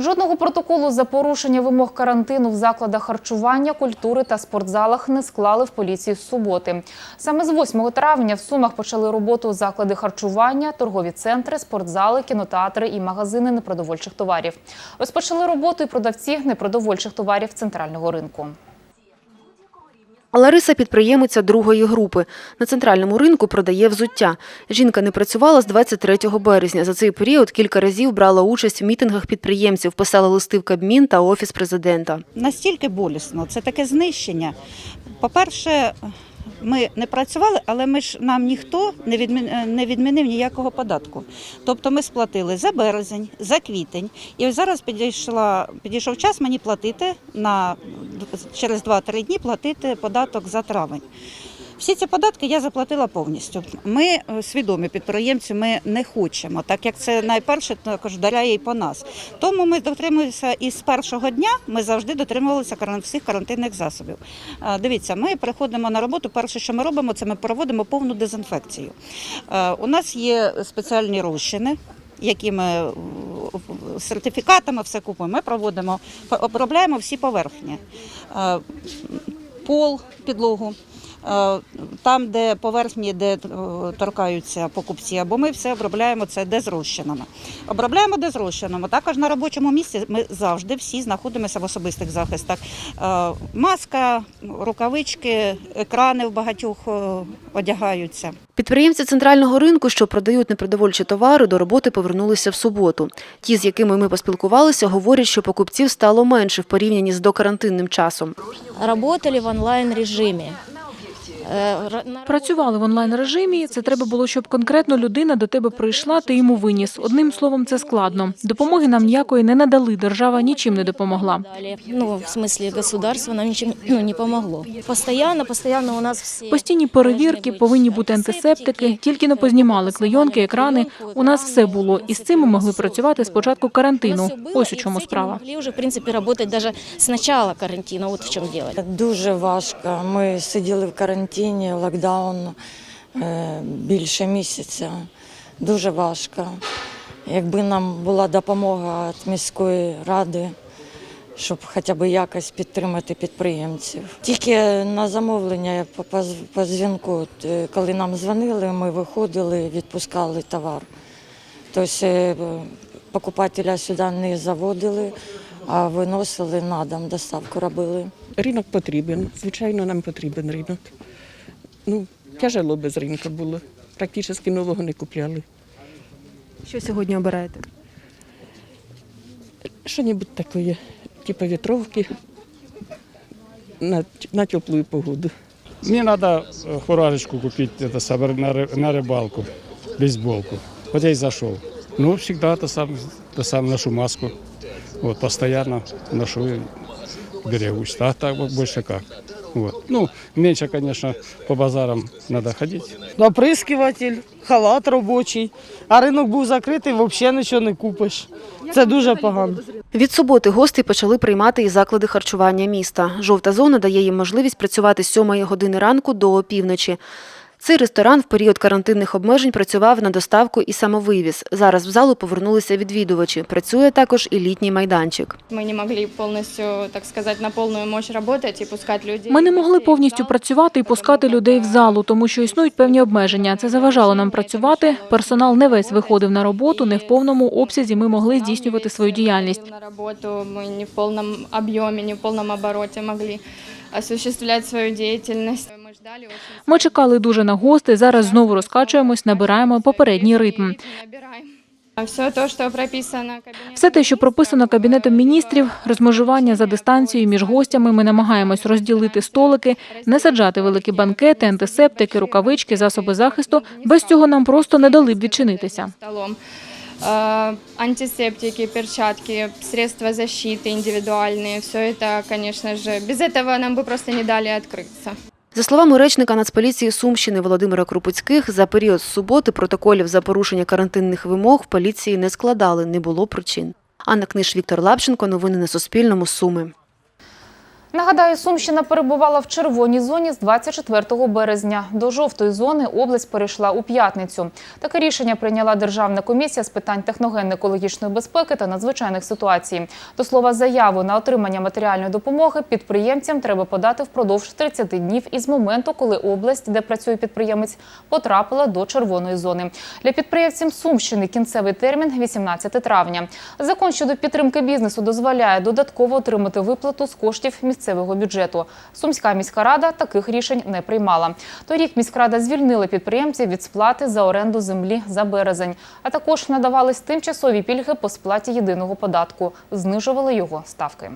Жодного протоколу за порушення вимог карантину в закладах харчування, культури та спортзалах не склали в поліції з суботи. Саме з 8 травня в Сумах почали роботу заклади харчування, торгові центри, спортзали, кінотеатри і магазини непродовольчих товарів. Розпочали роботу і продавці непродовольчих товарів центрального ринку. Лариса – підприємиця другої групи. На центральному ринку продає взуття. Жінка не працювала з 23 березня. За цей період кілька разів брала участь в мітингах підприємців, писала листи в Кабмін та Офіс президента. настільки болісно. Це таке знищення. По-перше, ми не працювали, але ми ж нам ніхто не відмінив, не відмінив ніякого податку. Тобто ми сплатили за березень, за квітень. І зараз підійшла, підійшов час мені платити на через 2-3 дні платити податок за травень. Всі ці податки я заплатила повністю. Ми е, свідомі підприємці, ми не хочемо, так як це найперше також вдаряє і по нас. Тому ми дотримуємося і з першого дня ми завжди дотримувалися всіх карантинних засобів. Дивіться, ми приходимо на роботу. Перше, що ми робимо, це ми проводимо повну дезінфекцію. У нас є спеціальні розчини. Які ми сертифікатами все купуємо, ми проводимо, обробляємо всі поверхні. Пол, підлогу, там, де поверхні, де е, торкаються покупці, або ми все обробляємо це дезрозчинами. Обробляємо дезрозчинами. Також на робочому місці ми завжди всі знаходимося в особистих захистах. Е, Маска, рукавички, екрани в багатьох е, одягаються. Підприємці центрального ринку, що продають непродовольчі товари, до роботи повернулися в суботу. Ті, з якими ми поспілкувалися, говорять, що покупців стало менше в порівнянні з докарантинним часом. работали в онлайн-режимі. Е, ра- на Працювали в онлайн режимі. Це треба було, щоб конкретно людина до тебе прийшла, ти йому виніс. Одним словом, це складно. Допомоги нам ніякої не надали. Держава нічим не допомогла. Ну, в смысле, государство нам ничем ну, не помогло. Постоянно, постоянно у нас всі Постійні перевірки, повинні бути антисептики. Тільки не познімали клейонки, екрани. У нас все було, і з цим ми могли працювати з початку карантину. Ось у чому справа. Вже, в принципі, працювати навіть з початку карантину. От в чому діло. Дуже важко. Ми сиділи в карантині, локдаун е, більше місяця. Дуже важко. Якби нам була допомога від міської ради, щоб хоча б якось підтримати підприємців. Тільки на замовлення по, дзвінку, е, коли нам дзвонили, ми виходили, відпускали товар. Тобто покупателя сюди не заводили, а виносили на дом, доставку робили. Ринок потрібен. Звичайно, нам потрібен ринок. Ну, тяжело без ринку було. Практично нового не купляли. Що сьогодні обираєте? Що-небудь таке, типу вітровки на, на теплу погоду. Мне надо э, фуражечку купить это, самое, на, ры- на рыбалку, бейсболку. Вот я и зашел. Ну, всегда это сам, это сам ношу маску. Вот, постоянно ношу и берегусь. А так вот больше как. Вот. Ну, меньше, конечно, по базарам надо ходить. оприскуватель, халат робочий, а ринок був закритий, взагалі нічого не купиш. Це дуже погано. Від суботи гостей почали приймати і заклади харчування міста. Жовта зона дає їм можливість працювати з 7 години ранку до опівночі. Цей ресторан в період карантинних обмежень працював на доставку і самовивіз. Зараз в залу повернулися відвідувачі. Працює також і літній майданчик. Мы не могли полностью, так сказать, на полную мощь работать и пускать людей. Ми не могли повністю працювати і пускати людей в залу, тому що існують певні обмеження. Це заважало нам працювати. Персонал не весь виходив на роботу, не в повному обсязі. Ми могли здійснювати свою діяльність. На работу мы не в полном объеме, не в полном обороте могли осуществлять свою деятельность. Мы ждали очень Ми чекали дуже на гостей. Зараз знову розкачуємось, набираємо попередній ритм. набираем. Все то, что прописано кабинетом Все те, що прописано кабінетом міністрів, розмежування за дистанцією між гостями. Ми намагаємось розділити столики, не саджати великі банкети, антисептики, рукавички, засоби захисту. Без цього нам просто не дали б відчинитися. столом. Э, Антисептики, перчатки, средства защиты индивидуальные, все это, конечно же, без этого нам бы просто не дали открыться. За словами речника Нацполіції Сумщини Володимира Крупуцьких, за період з суботи протоколів за порушення карантинних вимог в поліції не складали, не було причин. Анна Книж, Віктор Лапченко. Новини на Суспільному. Суми. Нагадаю, Сумщина перебувала в червоній зоні з 24 березня. До жовтої зони область перейшла у п'ятницю. Таке рішення прийняла Державна комісія з питань техногенно-екологічної безпеки та надзвичайних ситуацій. До слова, заяву на отримання матеріальної допомоги підприємцям треба подати впродовж 30 днів із моменту, коли область, де працює підприємець, потрапила до червоної зони. Для підприємців Сумщини кінцевий термін 18 травня. Закон щодо підтримки бізнесу дозволяє додатково отримати виплату з коштів місцевого бюджету. Сумська міська рада таких рішень не приймала. Торік міськрада звільнила підприємців від сплати за оренду землі за березень, а також надавались тимчасові пільги по сплаті єдиного податку, знижували його ставки.